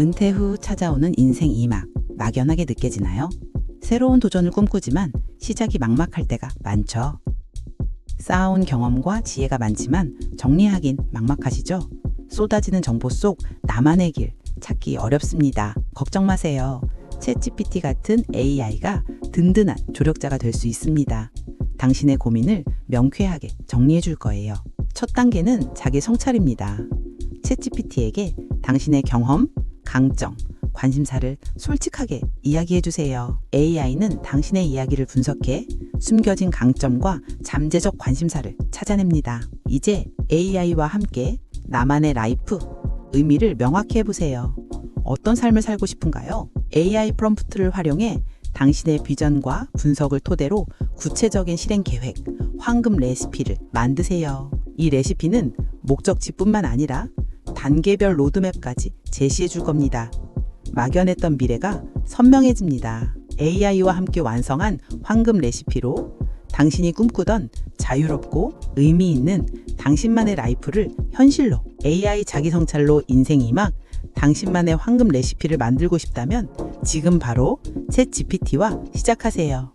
은퇴 후 찾아오는 인생 이막 막연하게 느껴지나요? 새로운 도전을 꿈꾸지만 시작이 막막할 때가 많죠. 쌓아온 경험과 지혜가 많지만 정리하긴 막막하시죠? 쏟아지는 정보 속 나만의 길 찾기 어렵습니다. 걱정 마세요. 챗GPT 같은 AI가 든든한 조력자가 될 수 있습니다. 당신의 고민을 명쾌하게 정리해 줄 거예요. 첫 단계는 자기 성찰입니다. 챗GPT에게 당신의 경험, 강점, 관심사를 솔직하게 이야기해 주세요. AI는 당신의 이야기를 분석해 숨겨진 강점과 잠재적 관심사를 찾아냅니다. 이제 AI와 함께 나만의 라이프, 의미를 명확히 해보세요. 어떤 삶을 살고 싶은가요? AI 프롬프트를 활용해 당신의 비전과 분석을 토대로 구체적인 실행 계획, 황금 레시피를 만드세요. 이 레시피는 목적지뿐만 아니라 단계별 로드맵까지 제시해 줄 겁니다. 막연했던 미래가 선명해집니다. AI와 함께 완성한 황금 레시피로 당신이 꿈꾸던 자유롭고 의미 있는 당신만의 라이프를 현실로 AI 자기 성찰로 인생 이막 당신만의 황금 레시피를 만들고 싶다면 지금 바로 챗 GPT와 시작하세요.